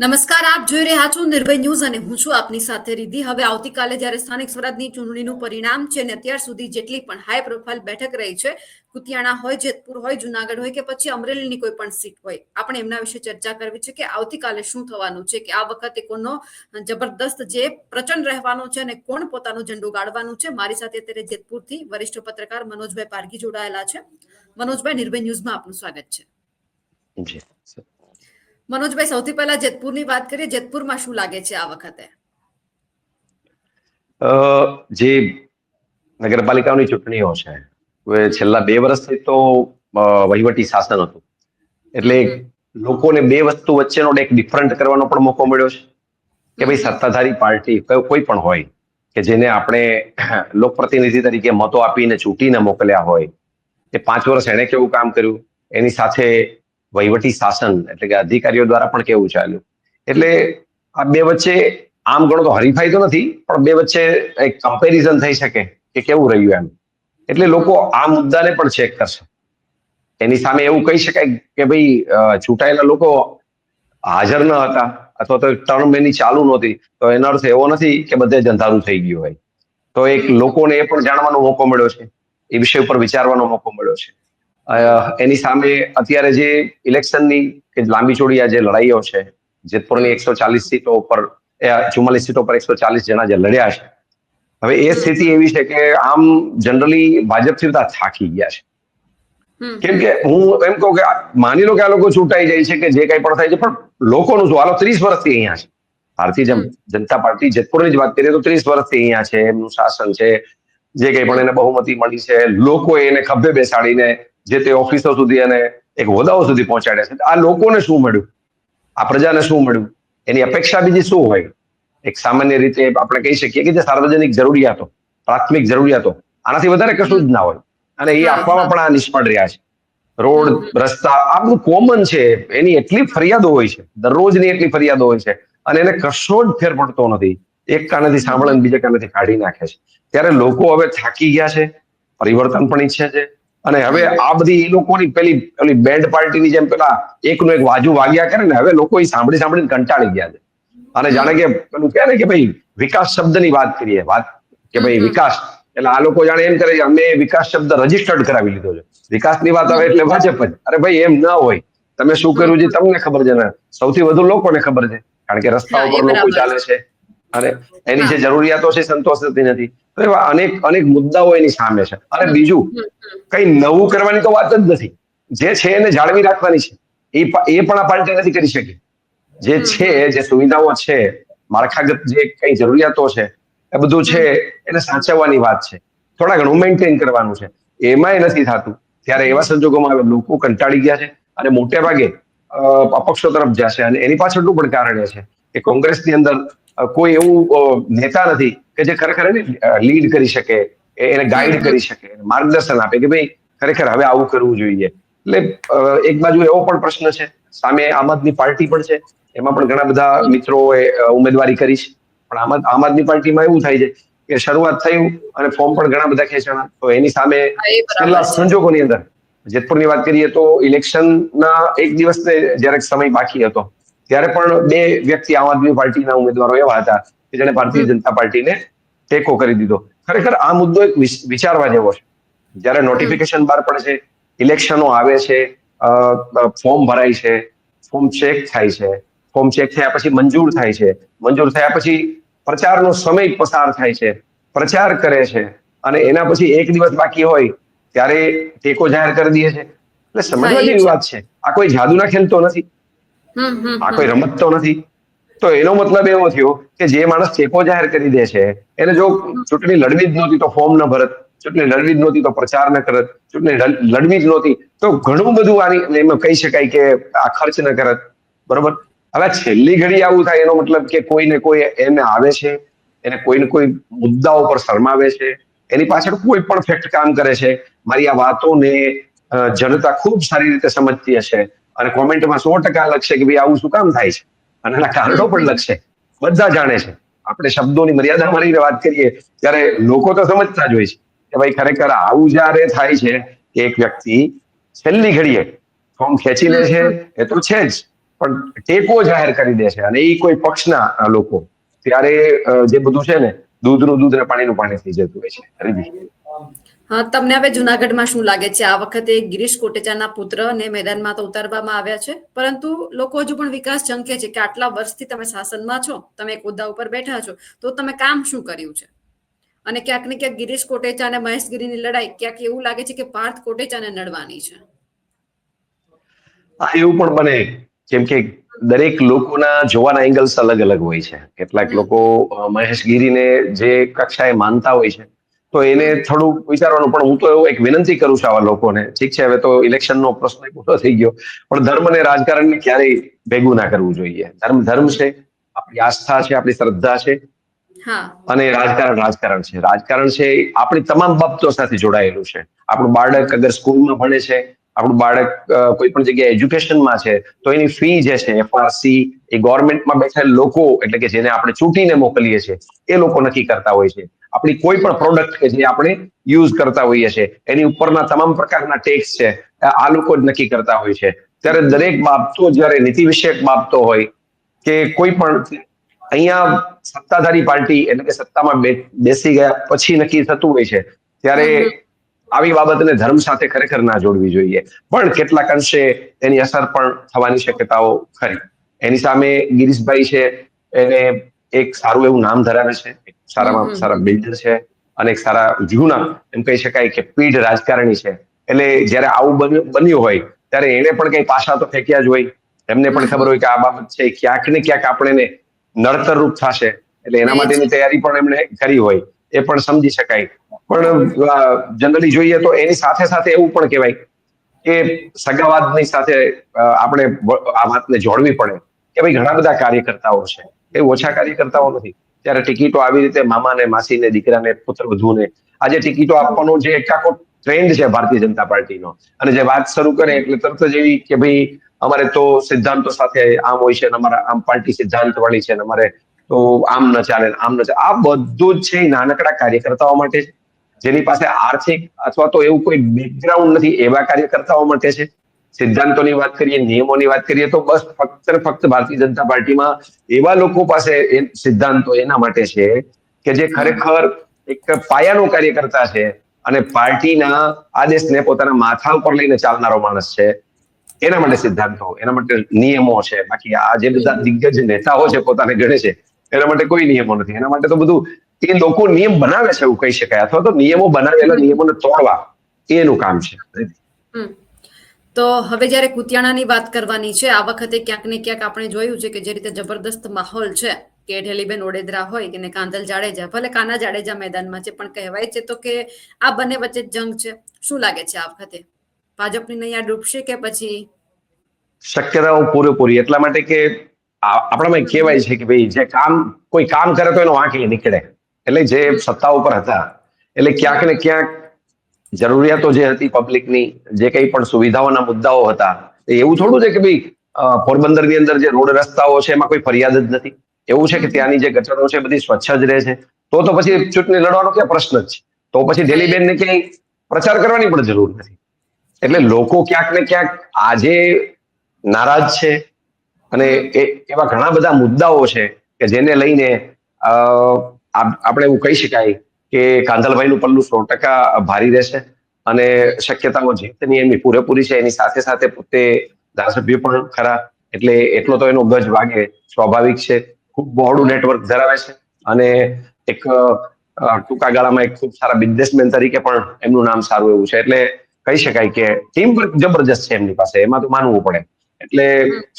નમસ્કાર, આપ જોઈ રહ્યા છો નિર્ભય ન્યૂઝ અને હું છું આપની સાથે રીધી હવે આવતીકાલે જ્યારે સ્થાનિક સ્વરાજની ચૂંટણીનું પરિણામ છે અને અત્યાર સુધી જેટલી પણ હાઈ પ્રોફાઇલ બેઠક રહી છે, કુતિયાણા હોય, જેતપુર હોય, જુનાગઢ હોય કે પછી અમરેલીની કોઈ પણ સીટ હોય, આપણે એમના વિશે ચર્ચા કરવી છે કે આવતીકાલે શું થવાનું છે, કે આ વખતે કોનો જબરદસ્ત જે પ્રચંડ રહેવાનો છે અને કોણ પોતાનો ઝંડો ગાળવાનું છે. મારી સાથે અત્યારે જેતપુરથી વરિષ્ઠ પત્રકાર મનોજભાઈ પારગી જોડાયેલા છે. મનોજભાઈ, નિર્ભય ન્યૂઝમાં આપનું સ્વાગત છે. જી. મનોજભાઈ સૌથી પહેલા જેતપુરની વાત કરીએ. જેતપુરમાં શું લાગે છે આ વખતે? અ, જે નગરપાલિકાઓની ચૂંટણીઓ છે હવે છેલ્લા બે વર્ષથી તો વહીવટી શાસન હતું. એટલે લોકોને બે વસ્તુ વચ્ચેનો એક ડિફરન્ટ કરવાનો પણ મોકો મળ્યો છે કે ભાઈ સત્તાધારી પાર્ટી કોઈ કોઈ પણ હોય કે જેને આપણે લોકપ્રતિનિધિ તરીકે મતો આપીને ચૂંટીને મોકલ્યા હોય એ પાંચ વર્ષ એણે કેવું કામ કર્યું? એની સાથે વહીવટી શાસન, એટલે કે અધિકારીઓ દ્વારા પણ કેવું ચાલ્યું. એટલે આ બે વચ્ચે આમ ગણો તો હરીફાઈ તો નથી, પણ બે વચ્ચે એક કમ્પેરિઝન થઈ શકે કે કેવું રહ્યું એમ. એટલે લોકો આ મુદ્દાને પણ ચેક કરશે. એની સામે એવું કહી શકાય કે ભાઈ ચૂંટાયેલા લોકો હાજર ન હતા, અથવા તો ટર્મ એની ચાલુ નહોતી, તો એનો અર્થ એવો નથી કે બધે જ થઈ ગયું હોય. તો એક લોકોને એ પણ જાણવાનો મોકો મળ્યો છે. એ વિષય ઉપર વિચારવાનો મોકો મળ્યો છે. એની સામે અત્યારે જે ઇલેક્શનની કે લાંબી ચોડી આ જે લડાઈઓ છે જેતપુરની એકસો ચાલીસ સીટો ઉપર ચુમ્માલીસ સીટો પર એકસો ચાલીસ જણા જે લડ્યા છે હવે એ સ્થિતિ એવી છે કે આમ જનરલી ભાજપથી બધા થાકી ગયા છે. કેમ કે હું એમ કહું કે માની લો કે આ લોકો ચૂંટાઈ જાય છે કે જે કંઈ પણ થાય છે પણ લોકોનું શું હાલો ત્રીસ વર્ષથી અહીંયા છે. ભારતીય જન- જનતા પાર્ટી જેતપુરની જ વાત કરીએ તો ત્રીસ વર્ષથી અહીંયા છે એમનું શાસન છે જે કંઈ પણ એને બહુમતી મળી છે લોકો એને ખભે બેસાડીને જે તે ઓફિસો સુધી અને એક હોદ્દાઓ સુધી પહોંચાડ્યા છે. આ લોકોને શું મળ્યું? આ પ્રજાને શું મળ્યું? એની અપેક્ષા બીજી શું હોય? એક સામાન્ય રીતે આપણે કહી શકીએ કે જે સાર્વજનિક જરૂરિયાતો પ્રાથમિક જરૂરિયાતો આનાથી વધારે કશું જ ના હોય. અને એ આપવામાં પણ આ નિષ્ફળ રહ્યા છે. રોડ રસ્તા આ બધું કોમન છે. એની એટલી ફરિયાદો હોય છે. દરરોજની એટલી ફરિયાદો હોય છે. અને એને કશો જ ફેર પડતો નથી. એક કાનેથી સાંભળે બીજા કાનેથી કાઢી નાખે છે. ત્યારે લોકો હવે થાકી ગયા છે. પરિવર્તન પણ ઈચ્છે છે. અને હવે આ બધી એ લોકોની પેલી પેલી બેન્ડ પાર્ટીની જેમ પેલા એકનું એક વાજુ વાગ્યા કરે ને હવે લોકો એ સાંભળી સાંભળીને કંટાળી ગયા છે. અને જાણે કે પેલું કહે ને કે ભાઈ વિકાસ શબ્દની વાત કરીએ વાત કે ભાઈ વિકાસ. એટલે આ લોકો જાણે એમ કરે કે અમે વિકાસ શબ્દ રજીસ્ટર્ડ કરાવી લીધો છે. વિકાસની વાત આવે એટલે ભાજપ જ. અરે ભાઈ એમ ના હોય. તમે શું કર્યું છે તમને ખબર છે ને? સૌથી વધુ લોકોને ખબર છે. કારણ કે રસ્તા ઉપર લોકો ચાલે છે. અને એની જે જરૂરિયાતો છે સંતોષ થતી નથી. તો એવા અનેક અનેક મુદ્દાઓ એની સામે છે. અને બીજું. કઈ નવું કરવાની તો વાત જ નથી. જે છે એને જાળવી રાખવાની છે. એ એ પણ આ પાર્ટી નથી કરી શકી. જે છે જે સુવિધાઓ છે માળખાગત જે કઈ જરૂરિયાતો છે એ બધું છે એને સાચવવાની વાત છે. થોડા ઘણું મેન્ટેન કરવાનું છે. એમાંય નથી થતું. ત્યારે એવા સંજોગોમાં હવે લોકો કંટાળી ગયા છે અને મોટે ભાગે અપક્ષો તરફ જશે અને એની પાછળનું પણ કારણ એ છે કે કોંગ્રેસની અંદર કોઈ એવું નેતા નથી કે જે ખરેખર એને લીડ કરી શકે એને ગાઈડ કરી શકે માર્ગદર્શન આપે કે ભાઈ ખરેખર હવે આવું કરવું જોઈએ. એટલે એક બાજુ એવો પણ પ્રશ્ન છે સામે આમ આદમી પાર્ટી પણ છે એમાં પણ ઘણા બધા મિત્રોએ ઉમેદવારી કરી છે. પણ આમ આમ આદમી પાર્ટીમાં એવું થાય છે કે શરૂઆત થયું અને ફોર્મ પણ ઘણા બધા ખેંચાણા. તો એની સામે છેલ્લા સંજોગોની અંદર જેતપુરની વાત કરીએ તો ઇલેક્શનના એક દિવસને જ્યારે સમય બાકી હતો ત્યારે પણ બે વ્યક્તિ આમ આદમી પાર્ટીના ઉમેદવારો એવા હતા કે જેને ભારતીય જનતા પાર્ટીને ટેકો કરી દીધો. ખરેખર આ મુદ્દો એક વિચારવા જેવો છે. જ્યારે નોટિફિકેશન બહાર પડે છે ઇલેક્શનો આવે છે ફોર્મ ભરાય છે ફોર્મ ચેક થાય છે ફોર્મ ચેક થયા પછી મંજૂર થાય છે. મંજૂર થયા પછી પ્રચારનો સમય પસાર થાય છે પ્રચાર કરે છે અને એના પછી એક દિવસ બાકી હોય ત્યારે ટેકો જાહેર કરી દે છે. એટલે સમજવા જેવી વાત છે. આ કોઈ જાદુના ખેલતો નથી. આ કોઈ રમત તો નથી. તો એનો મતલબ એવો થયો કે જે માણસ ટેકો જાહેર કરી દે છે એને જો ચૂંટણી લડવી જ નહોતી તો ફોર્મ ન ભરત ચૂંટણી લડવી જ નહોતી તો પ્રચાર ન કરત ચૂંટણી લડવી જ નહોતી તો ઘણું બધું આની એમાં કહી શકાય કે આ ખર્ચ ન કરત. બરોબર? હવે છેલ્લી ઘડી આવું થાય એનો મતલબ કે કોઈને કોઈ એને આવે છે એને કોઈને કોઈ મુદ્દાઓ પર શરમાવે છે એની પાછળ કોઈ પણ ફેક્ટ કામ કરે છે. મારી આ વાતોને જનતા ખૂબ સારી રીતે સમજતી હશે. અને કોમેન્ટમાં સો ટકા લખશે કે ભાઈ આવું શું કામ થાય છે? અને એના કારણો પણ લખશે. બધા જાણે છે. આપણે શબ્દોની મર્યાદા મારીને વાત કરીએ, ત્યારે લોકો તો સમજતા જ હોય છે કે ભાઈ ખરેખર આવું જ્યારે થાય છે કે એક વ્યક્તિ છેલ્લી ઘડીએ ફોર્મ ખેંચી લે છે, એ તો છે જ, પણ ટેકો જાહેર કરી દે છે. અને એ કોઈ પક્ષના લોકો. ત્યારે જે બધું છે ને, દૂધનું દૂધ ને પાણીનું પાણી થઈ જતું હોય છે. તમને હવે જુનાગઢમાં શું લાગે છે? આ વખતે ગિરીશ કોટેચાના પુત્રને મેદાનમાં તો ઉતારવામાં આવ્યા છે પરંતુ લોકો હજુ પણ વિકાસ ઝંકે છે કે આટલા વર્ષથી તમે શાસનમાં છો તમે એક હોદ્દા ઉપર બેઠા છો તો તમે કામ શું કર્યું છે? અને ક્યાંક ને ક્યાંક ગિરીશ કોટેચા અને મહેશ ગીરીની લડાઈ ક્યાંક એવું લાગે છે કે પાર્થ કોટેચાને નડવાની છે? હા એવું પણ બને. કેમ કે દરેક લોકોના જોવાના એંગલ્સ અલગ અલગ હોય છે. કેટલાક લોકો મહેશગીરીને મહેશ ગીરીને જે કક્ષાએ માનતા હોય છે તો એને થોડું વિચારવાનું પણ હું તો એવું એક વિનંતી કરું છું આવા લોકોને. ઠીક છે હવે તો ઇલેક્શનનો પ્રશ્ન પૂરો થઈ ગયો. પણ ધર્મ અને રાજકારણને ક્યારેય ભેગું ના કરવું જોઈએ. ધર્મ ધર્મ છે આપણી આસ્થા છે આપણી શ્રદ્ધા છે. અને રાજકારણ રાજકારણ છે. રાજકારણ છે આપણી તમામ બાબતો સાથે જોડાયેલું છે. આપણું બાળક અગર સ્કૂલમાં ભણે છે આપણું બાળક કોઈ પણ જગ્યાએ એજ્યુકેશનમાં છે તો એની ફી જે છે એફઆરસી એ ગવર્મેન્ટમાં બેઠેલ લોકો એટલે કે જેને આપણે ચૂંટીને મોકલીએ છીએ એ લોકો નક્કી કરતા હોય છે. આપણી કોઈ પણ પ્રોડક્ટ કે જે આપણે યુઝ કરતા હોઈએ છીએ એની ઉપરના તમામ પ્રકારના ટેક્સ છે આ લોકો જ નક્કી કરતા હોય છે. ત્યારે દરેક બાબતો જ્યારે નીતિ વિષયક બાબતો હોય કે કોઈ પણ અહીંયા સત્તાધારી પાર્ટી એટલે કે સત્તામાં બેસી ગયા પછી નક્કી થતું હોય છે ત્યારે આવી બાબતને ધર્મ સાથે ખરેખર ના જોડવી જોઈએ. પણ કેટલાક અંશે એની અસર પણ થવાની શક્યતાઓ ખરી. એની સામે ગિરીશભાઈ છે એને એક સારું એવું નામ ધરાવે છે સારામાં સારા બિલ્ડર છે અને એક સારા જૂના એમ કહી શકાય કે પીઢ રાજકારણી છે. એટલે જ્યારે આવું બન્યું હોય ત્યારે એને પણ કઈ પાછા તો ફેંક્યા જ હોય. એમને પણ ખબર હોય કે આ બાબત છે ક્યાંક ને ક્યાંક આપણે નડતર રૂપ થશે. એટલે એના માટેની તૈયારી પણ એમણે કરી હોય એ પણ સમજી શકાય. પણ જનરલી જોઈએ તો એની સાથે સાથે એવું પણ કહેવાય કે સગાવાદની સાથે આપણે આ વાતને જોડવી પડે કે ભાઈ ઘણા બધા કાર્યકર્તાઓ છે. એ ઓછા કાર્યકર્તાઓ નથી. ત્યારે ટિકિટો આવી રીતે મામાને, માસીને, દીકરાને, પુત્ર વધુને આજે ટિકિટો આપવાનો જે એક આખો ટ્રેન્ડ છે ભારતીય જનતા પાર્ટીનો. અને જે વાત શરૂ કરે એટલે તરત જ એવી કે ભાઈ, અમારે તો સિદ્ધાંતો સાથે આમ હોય છે અમારા આમ પાર્ટી સિદ્ધાંત વાળી છે અમારે તો આમ ન ચાલે, આમ ન ચાલે. આ બધું જ છે નાનકડા કાર્યકર્તાઓ માટે છે. જેની પાસે આર્થિક અથવા તો એવું કોઈ બેકગ્રાઉન્ડ નથી, એવા કાર્યકર્તાઓ માટે છે. સિદ્ધાંતોની વાત કરીએ, નિયમોની વાત કરીએ, તો બસ ફક્ત ફક્ત ભારતીય જનતા પાર્ટીમાં એવા લોકો પાસે સિદ્ધાંતો એના માટે છે કે જે ખરેખર એક પાયાનો કાર્યકર્તા છે અને પાર્ટીના આદેશને પોતાના માથા ઉપર લઈને ચાલનારો માણસ છે. એના માટે સિદ્ધાંતો, એના માટે નિયમો છે. બાકી આ જે બધા દિગ્ગજ નેતાઓ છે પોતાને ગણે છે, એના માટે કોઈ નિયમો નથી. એના માટે તો બધું એ લોકો નિયમ બનાવે છે એવું કહી શકાય. અથવા તો નિયમો બનાવેલા નિયમોને તોડવા. એનું કામ છે. તો હવે જ્યારે કુતિયાણાની વાત કરવાની છે, આ વખતે ક્યાંક ને ક્યાંક આપણે જોયું છે કે જે રીતે જબરદસ્ત માહોલ છે, કે ઢેલીબેન ઓડેદરા હોય, કે કાંધલ જાડેજા, ભલે કાના જાડેજા મેદાનમાં છે, પણ કહેવાય છે તો કે આ બંને વચ્ચે જંગ છે. શું લાગે છે આ વખતે? ભાજપની નૈયા ડૂબશે કે પછી? શક્યતાઓ પૂરેપૂરી. એટલા માટે કે આપણામાં કહેવાય છે કે ભાઈ, જે કામ, કોઈ કામ કરે તો એનો આંખ નીકળે. એટલે જે સત્તા ઉપર હતા, એટલે ક્યાંક ને ક્યાંક જરૂરિયાતો જે હતી પબ્લિકની જે કંઈ પણ સુવિધાઓના મુદ્દાઓ હતા એવું થોડું છે કે ભાઈ પોરબંદરની અંદર જે રોડ રસ્તાઓ છે, એમાં કોઈ ફરિયાદ જ નથી. એવું છે કે ત્યાંની જે ગટરો છે, બધી સ્વચ્છ જ રહે છે. તો તો પછી ચૂંટણી લડવાનો ક્યાં પ્રશ્ન જ છે? તો પછી ડેલીબેનને ક્યાંય પ્રચાર કરવાની પણ જરૂર નથી. એટલે લોકો ક્યાંક ને ક્યાંક આજે નારાજ છે અને એવા ઘણા બધા મુદ્દાઓ છે કે જેને લઈને આપણે એવું કહી શકાય કે કાંધલભાઈનું પલ્લું સો ટકા ભારી રહેશે અને શક્યતાઓ જીતની એમની પૂરેપૂરી છે એની સાથે સાથે પોતે ધારાસભ્ય પણ ખરા. એટલે એટલો તો એનો ગજ વાગે સ્વાભાવિક છે. ખૂબ બહોળું નેટવર્ક ધરાવે છે અને એક ટૂંકા ગાળામાં એક ખૂબ સારા બિઝનેસમેન તરીકે પણ એમનું નામ સારું એવું છે. એટલે કહી શકાય કે ટીમ વર્ક જબરજસ્ત છે એમની પાસે એમાં તો માનવું પડે. એટલે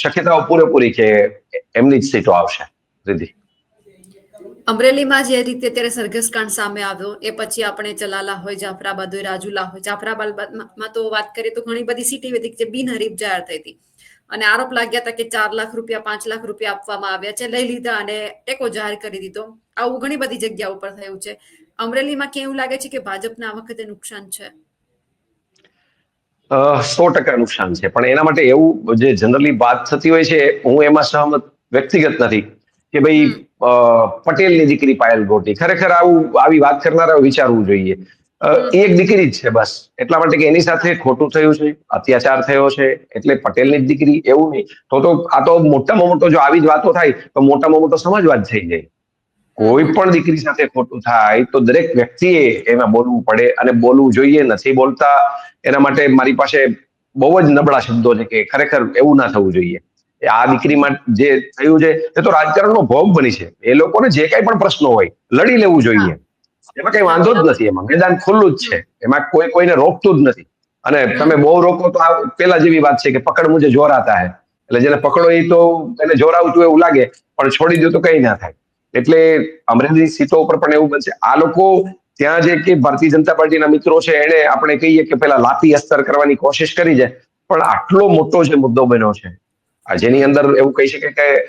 શક્યતાઓ પૂરેપૂરી કે એમની જ સીટો આવશે રિદ્ધિ અમરેલીમાં જે રીતે અત્યારે સરઘસકાંડ સામે આવ્યો, એ પછી આપણે ચલાલા હોય, જાફરાબાદ હોય, રાજુલા હોય, જાફરાબાદમાં તો વાત કરીએ તો ઘણી બધી સિટી હતી જે બિનહરીફ જાહેર થઈ હતી. અને આરોપ લાગ્યા હતા કે ચાર લાખ રૂપિયા, પાંચ લાખ રૂપિયા આપવામાં આવ્યા છે, લઈ લીધા અને ટેકો જાહેર કરી દીધો. આવું ઘણી બધી જગ્યા ઉપર થયું છે. અમરેલીમાં કેવું લાગે છે કે ભાજપને આ વખતે નુકસાન છે? સો ટકા નુકસાન છે. પણ એના માટે એવું જે જનરલી વાત થતી હોય છે, હું એમાં સહમત વ્યક્તિગત નથી. કે ભાઈ પટેલની દીકરી પાયલ ગોટી. ખરેખર આવું આવી વાત કરનારા વિચારવું જોઈએ. એ એક દીકરી જ છે બસ. એટલા માટે કે એની સાથે ખોટું થયું છે અત્યાચાર થયો છે એટલે પટેલની જ દીકરી એવું નહીં. તો તો આ તો મોટામાં મોટો જો આવી જ વાતો થાય તો મોટામાં મોટો સમાજવાદ થઈ જાય. કોઈ પણ દીકરી સાથે ખોટું થાય તો દરેક વ્યક્તિએ એમાં બોલવું પડે અને બોલવું જોઈએ નથી બોલતા. એના માટે મારી પાસે બહુ જ નબળા શબ્દો છે કે ખરેખર એવું ના થવું જોઈએ. આ દીકરીમાં જે થયું છે એ તો રાજકારણનો ભોગ બની છે. એ લોકોને જે કઈ પણ પ્રશ્નો હોય લડી લેવું જોઈએ. એમાં કઈ વાંધો જ નથી. એમાં મેદાન ખુલ્લું જ છે. એમાં કોઈ કોઈને રોકતું જ નથી. અને તમે બહુ રોકો તો આ પેલા જેવી વાત છે કે પકડ મુજે જોરાતા હે. એટલે જેને પકડો એ તો એને જોર આવતું એવું લાગે પણ છોડી દો તો કઈ ના થાય. એટલે અમરેલી સીટો ઉપર પણ એવું બનશે. આ લોકો ત્યાં જે કે ભારતીય જનતા પાર્ટીના મિત્રો છે એને આપણે કહીએ કે પેલા લાપી અસ્તર કરવાની કોશિશ કરી છે. પણ આટલો મોટો જે મુદ્દો બન્યો છે જેની અંદર એવું કહી શકે કે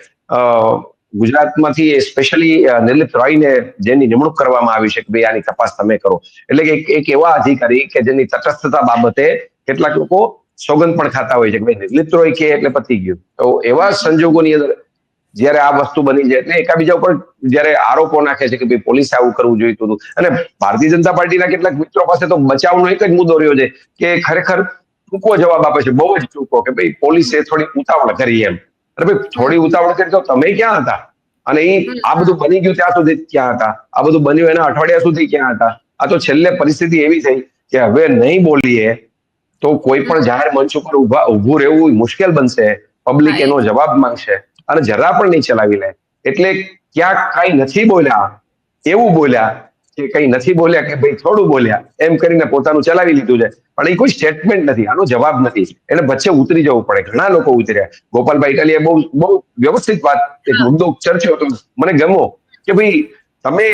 ગુજરાતમાંથી સ્પેશિયલી નિર્લિપ્ત રોયને જેની નિમણૂક કરવામાં આવી છે કે ભાઈ આની તપાસ તમે કરો. એટલે કે એક- એવા અધિકારી કે જેની તટસ્થતા બાબતે કેટલાક લોકો સોગંદ પણ ખાતા હોય છે કે ભાઈ નિર્લિપ્ત રોય કે એટલે પતી ગયું. તો એવા સંજોગોની અંદર જ્યારે આ વસ્તુ બની છે એટલે એકાબીજા ઉપર જ્યારે આરોપો નાખે છે કે ભાઈ પોલીસે આવું કરવું જોઈતું હતું. અને ભારતીય જનતા પાર્ટીના કેટલાક મિત્રો પાસે તો બચાવનો એક જ મુદ્દો રહ્યો છે કે ખરેખર ટૂંકો જવાબ આપે છે બહુ જ ટૂંકો કે ભાઈ પોલીસે થોડી ઉતાવળ કરી એમ. અરે ભાઈ થોડી ઉતાવળ કરી તો તમે ક્યાં હતા? અને એ આ બધું બની ગયું ત્યાં સુધી ક્યાં હતા? આ બધું બન્યું એના અઠવાડિયા સુધી ક્યાં હતા? આ તો છેલ્લે પરિસ્થિતિ એવી થઈ કે હવે નહીં બોલીએ તો કોઈ પણ જાહેર મંચ ઉપર ઊભા ઉભું રહેવું મુશ્કેલ બનશે. પબ્લિક એનો જવાબ માંગશે. અને જરા પણ નહીં ચલાવી લે. એટલે ક્યાંક કઈ નથી બોલ્યા એવું બોલ્યા કે કઈ નથી બોલ્યા કે ભાઈ થોડું બોલ્યા એમ કરીને પોતાનું ચલાવી લીધું છે. પણ એ કોઈ સ્ટેટમેન્ટ નથી આનો જવાબ નથી. એટલે વચ્ચે ઉતરી જવું પડે. ઘણા લોકો ઉતર્યા ગોપાલભાઈ ઇટાલીએ બહુ બહુ વ્યવસ્થિત વાત એક મુદ્દો ચર્ચ્યો હતો. મને ગમો કે ભાઈ તમે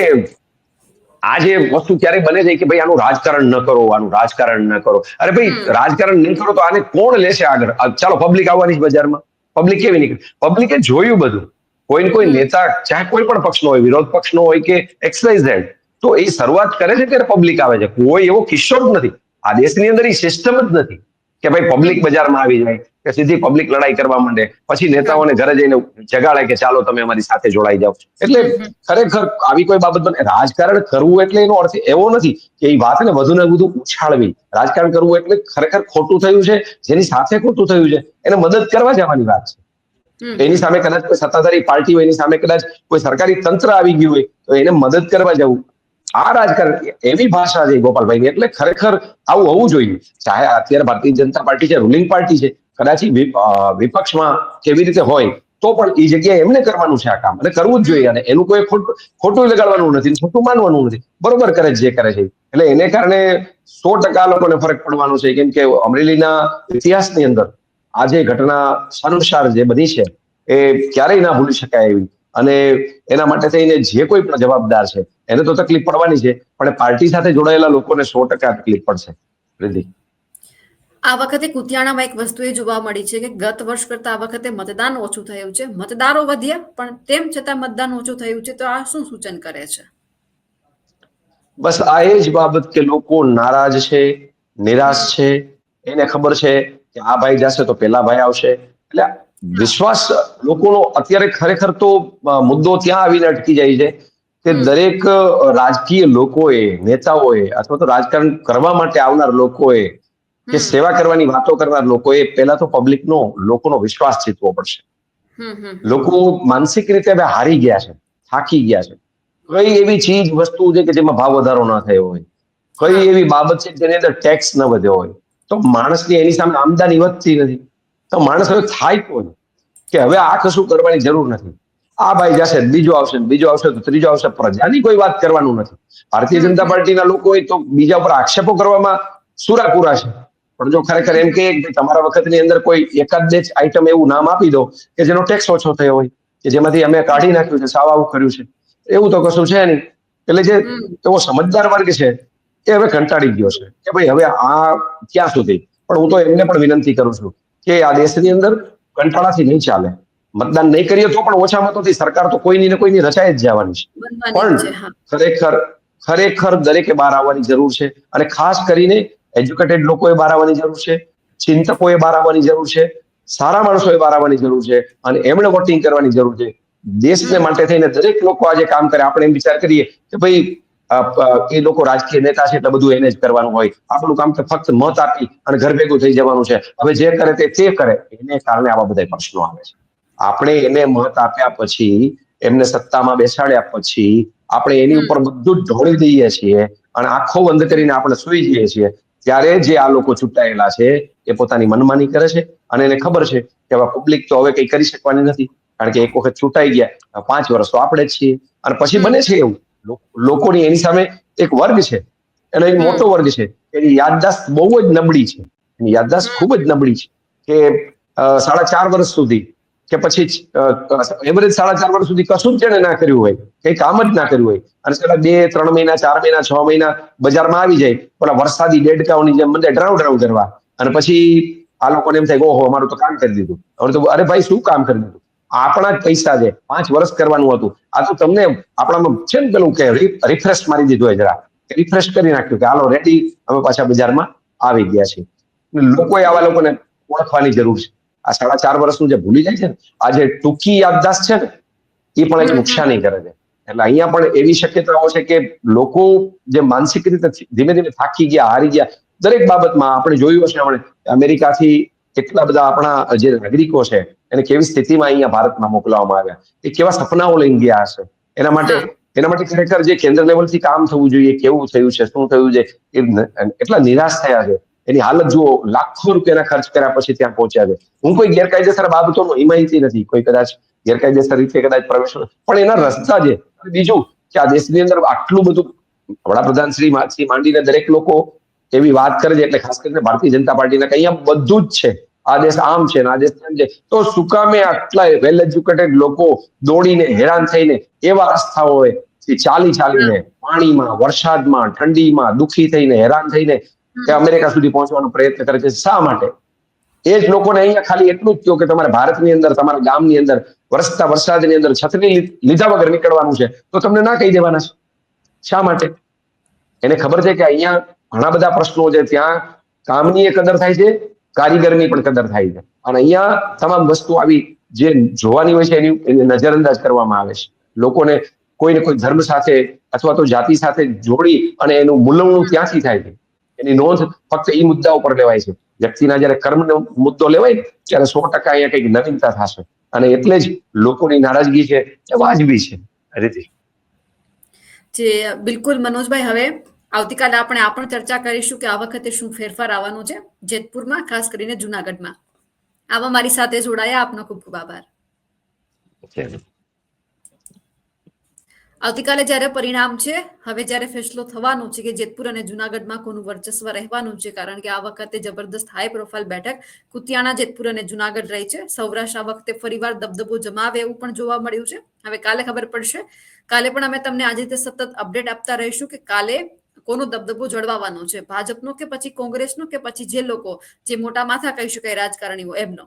આ જે વસ્તુ ક્યારેય બને છે કે ભાઈ આનું રાજકારણ ન કરો આનું રાજકારણ ન કરો. અરે ભાઈ રાજકારણ નહીં કરો તો આને કોણ લેશે આગળ? ચાલો પબ્લિક આવવાની જ બજારમાં. પબ્લિક કેવી નીકળે? પબ્લિકે જોયું બધું. કોઈ ને કોઈ નેતા ચાહે કોઈ પણ પક્ષનો હોય વિરોધ પક્ષનો હોય કે એક્સવાઇઝેડ તો એ શરૂઆત કરે છે ત્યારે પબ્લિક આવે છે. કોઈ એવો કિસ્સો જ નથી. આ દેશની અંદર એ સિસ્ટમ જ નથી કે ભાઈ પબ્લિક બજારમાં આવી જાય કે સીધી પબ્લિક લડાઈ કરવા માંડે. પછી નેતાઓને ઘરે જઈને જગાડે કે ચાલો તમે અમારી સાથે જોડાઈ જાઓ. એટલે ખરેખર આવી કોઈ બાબત બને. રાજકારણ કરવું એટલે એનો અર્થ એવો નથી કે એ વાતને વધુ ને વધુ ઉછાળવી. રાજકારણ કરવું એટલે ખરેખર ખોટું થયું છે જેની સાથે ખોટું થયું છે એને મદદ કરવા જવાની વાત છે. એની સામે કદાચ કોઈ સત્તાધારી પાર્ટી હોય એની સામે કદાચ કોઈ સરકારી તંત્ર આવી ગયું હોય તો એને મદદ કરવા જવું. આ રાજકારણ એવી ભાષા છે ગોપાલભાઈ એટલે ખરેખર આવું હોવું જોઈએ. ચાહે અત્યારે ભારતીય જનતા પાર્ટી છે રૂલિંગ પાર્ટી છે, કદાચ વિપક્ષમાં કેવી રીતે હોય, તો પણ એ જગ્યાએ એમને કરવાનું છે આ કામ. અને કરવું જ જોઈએ, અને એનું કોઈ ખોટું લગાડવાનું નથી ખોટું માનવાનું નથી. બરોબર કરે જે કરે છે. એટલે એને કારણે સો ટકા લોકોને ફરક પડવાનો છે. કેમ કે અમરેલીના ઇતિહાસની અંદર આ જે ઘટના સાનુસાર જે બની છે, એ ક્યારેય ના ભૂલી શકાય એવી. અને એના માટે થઈને જે કોઈ પણ જવાબદાર છે એને તો તકલીફ પડવાની છે પણ પાર્ટી સાથે જોડાયેલા લોકોને સો ટકા તકલીફ પડશે. રિદ્ધિ આ વખતે કુતિયાણામાં એક વસ્તુ એ જોવા મળી છે કે ગત વર્ષ કરતા આ વખતે મતદાન ઓછું થયું છે. મતદારો વધ્યા પણ તેમ છતાં મતદાન ઓછું થયું છે તો આ શું સૂચન કરે છે? બસ આ એ જ બાબત કે લોકો નારાજ છે નિરાશ છે. એને ખબર છે કે આ ભાઈ જશે તો પેલા ભાઈ આવશે. એટલે વિશ્વાસ લોકોનો અત્યારે ખરેખર તો મુદ્દો ત્યાં આવીને અટકી જાય છે. કે. દરેક રાજકીય લોકોએ નેતાઓએ અથવા તો રાજકારણ કરવા માટે આવનાર લોકોએ કે સેવા કરવાની વાતો કરનાર લોકોએ પહેલા તો પબ્લિકનો લોકોનો વિશ્વાસ જીતવો પડશે. લોકો માનસિક રીતે હવે હારી ગયા છે થાકી ગયા છે. કઈ એવી ચીજ વસ્તુ છે કે જેમાં ભાવ વધારો ના થયો હોય? કઈ એવી બાબત છે જેની અંદર ટેક્સ ન વધ્યો હોય? તો માણસની એની સામે આમદાની વધતી નથી. તો માણસ હવે થાય કોણ? કે હવે આ કશું કરવાની જરૂર નથી. આ ભાઈ જશે બીજો આવશે બીજો આવશે તો ત્રીજો આવશે. પ્રજાની કોઈ વાત કરવાનું નથી. ભારતીય જનતા પાર્ટીના લોકો હોય તો બીજા ઉપર આક્ષેપો કરવામાં સુરાપુરા છે. પણ જો ખરેખર એમ કે તમારા વખતની અંદર કોઈ એકાદ બે આઈટમ એવું નામ આપી દો કે જેનો ટેક્સ ઓછો થયો હોય કે જેમાંથી અમે કાઢી નાખ્યું છે સાવ આવું કર્યું છે. એવું તો કશું છે નહીં. એટલે જે એવો સમજદાર વર્ગ છે એ હવે કંટાળી ગયો છે કે ભાઈ હવે આ ક્યાં સુધી? પણ હું તો એમને પણ વિનંતી કરું છું કે આ દેશની અંદર કંટાળાથી નહીં ચાલે. મતદાન નહીં કરીએ તો પણ ઓછા મતોથી સરકાર તો કોઈની ને કોઈની રચાઈ જ જવાની છે. હા. ખરેખર ખરેખર દરેકે બહાર આવવાની જરૂર છે અને ખાસ કરીને એજ્યુકેટેડ લોકોએ બહાર આવવાની જરૂર છે ચિંતકોએ બહાર આવવાની જરૂર છે સારા માણસોએ બહાર આવવાની જરૂર છે અને એમણે વોટિંગ કરવાની જરૂર છે. દેશને માટે થઈને દરેક લોકો આજે કામ કરે આપણે એમ વિચાર કરીએ કે ભાઈ એ લોકો રાજકીય નેતા છે એટલે બધું એને જ કરવાનું હોય. આપણું કામ તો ફક્ત મત આપી અને ઘર ભેગું થઈ જવાનું છે. હવે જે કરે તે તે કરે. એને કારણે આવા બધા પ્રશ્નો આવે છે. આપણે એને મત આપ્યા પછી એમને સત્તામાં બેસાડ્યા પછી આપણે એની ઉપર બધું ઢોળી દઈએ છીએ અને આંખો બંધ કરીને આપણે સુઈ જઈએ છીએ. ત્યારે જે આ લોકો ચૂંટાયેલા છે એ પોતાની મનમાની કરે છે અને એને ખબર છે કે હવે પબ્લિક તો હવે કઈ કરી શકવાની નથી. કારણ કે એક વખત ચૂંટાઈ ગયા પાંચ વર્ષ તો આપણે જ છીએ. અને પછી બને છે એવું. લોકોની એની સામે એક વર્ગ છે. એનો એક મોટો વર્ગ છે. એની યાદદાસ્ત બહુ જ નબળી છે. એની યાદદાસ્ત ખૂબ જ નબળી છે કે સાડા ચાર વર્ષ સુધી કે પછી એવરેજ સાડા ચાર વર્ષ સુધી કશું જ તેને ના કર્યું હોય કઈ કામ જ ના કર્યું હોય, અને છેલ્લા બે, ત્રણ મહિના, ચાર મહિના, છ મહિના બજારમાં આવી જાય પેલા વરસાદી દેડકાઓની જેમ બધા ડ્રાઉ ડ્રાઉ કરવા, અને પછી આ લોકોને એમ થાય ઓહો, અમારું તો કામ કરી દીધું. હવે તો, અરે ભાઈ, શું કામ કરી દીધું? આપણા જ પૈસા છે પાંચ વર્ષ કરવાનું હતું, આ તો તમને આપણામાં છે ને પેલું કે રિફ્રેશ મારી દીધું હોય જરા રિફ્રેશ કરી નાખ્યું કે, હાલો રેડી અમે પાછા બજારમાં આવી ગયા છીએ. લોકોએ આવા લોકોને ઓળખવાની જરૂર છે. આ સાડા ચાર વર્ષનું જે ભૂલી જાય છે ને આ જે ટૂંકી યાદદાસ્ત છે ને એ પણ એક. નુકસાની કરે છે. એટલે અહીંયા પણ એવી શક્યતાઓ છે કે લોકો જે માનસિક રીતે ધીમે ધીમે થાકી ગયા હારી ગયા દરેક બાબતમાં આપણે જોયું હશે આપણે અમેરિકાથી કેટલા બધા આપણા જે નાગરિકો છે એને કેવી સ્થિતિમાં અહીંયા ભારતમાં મોકલવામાં આવ્યા. એ કેવા સપનાઓ લઈને ગયા હશે. એના માટે એના માટે ખરેખર જે કેન્દ્ર લેવલથી કામ થવું જોઈએ કેવું થયું છે શું થયું છે એ એટલા નિરાશ થયા છે. એની હાલત જુઓ, લાખો રૂપિયાના ખર્ચ કર્યા પછી ત્યાં પહોંચ્યા છે. હું કોઈ ગેરકાયદેસર બાબતોનો હિમાયતી નથી. કોઈ કદાચ ગેરકાયદેસર રીતે કદાચ પ્રવેશ પણ એના રસ્તા છે બીજું કે આ દેશની અંદર આટલું બધું વડાપ્રધાન શ્રી મા- માંડીને દરેક લોકો એવી વાત કરે છે, એટલે ખાસ કરીને ભારતીય જનતા પાર્ટીના, કે અહીંયા બધું જ છે. આ દેશ આમ છે આ દેશ છે. તો સુકામે આટલા વેલ એજ્યુકેટેડ લોકો દોડીને હેરાન થઈને એવા રસ્તાઓએ થી ચાલી ચાલીને પાણીમાં, વરસાદમાં, ઠંડીમાં દુખી થઈને હેરાન થઈને તે અમેરિકા સુધી પહોંચવાનો પ્રયત્ન કરે છે. શા માટે? એ જ લોકોને અહીંયા ખાલી એટલું જ કહો કે તમારે ભારતની અંદર, તમારા ગામની અંદર, વરસતા વરસાદની અંદર છત્રી લીધા વગર નીકળવાનું છે, તો તમને ના કહી દેવાના છે. શા માટે? એને ખબર છે કે અહીંયા ઘણા બધા પ્રશ્નો છે. ત્યાં કામની એ કદર થાય છે, કારીગરની પણ કદર થાય છે. અને અહીંયા તમામ વસ્તુ આવી જે જોવાની હોય છે એની નજરઅંદાજ કરવામાં આવે છે. લોકોને કોઈને કોઈ ધર્મ સાથે અથવા તો જાતિ સાથે જોડી અને એનું મૂલવણું ત્યાંથી થાય છે. એની નોંધ ફક્ત એ મુદ્દા ઉપર લેવાય છે. વ્યક્તિના જયારે કર્મનો મુદ્દો લેવાય ત્યારે સો ટકા અહીંયા કંઈક નવીનતા થશે. અને એટલે જ લોકોની નારાજગી છે એ વાજબી છે. રીતિ જે બિલકુલ મનોજભાઈ હવે આવતીકાલે આપણે આ પણ ચર્ચા કરીશું કે આ વખતે શું ફેરફાર આવવાનો છે જેતપુરમાં ખાસ કરીને જુનાગઢમાં. આવા મારી સાથે જોડાયા આપનો ખૂબ ખૂબ આભાર. આવતીકાલે જ્યારે પરિણામ છે, હવે જ્યારે ફેસલો થવાનો છે કે જેતપુર અને જુનાગઢમાં કોનું વર્ચસ્વ રહેવાનું છે, કારણ કે આ વખતે જબરદસ્ત હાઈ પ્રોફાઇલ બેઠક કુતિયાણા, જેતપુર અને જુનાગઢ રહી છે. સૌરાષ્ટ્ર આ વખતે ફરીવાર દબદબો જમાવે એવું પણ જોવા મળ્યું છે. હવે કાલે ખબર પડશે. કાલે પણ અમે તમને આજે રીતે સતત અપડેટ આપતા રહીશું કે કાલે કોનો દબદબો જળવાવાનો છે. ભાજપનો કે પછી કોંગ્રેસનો કે પછી જે લોકો જે મોટા માથા કહી શકાય રાજકારણીઓ એમનો.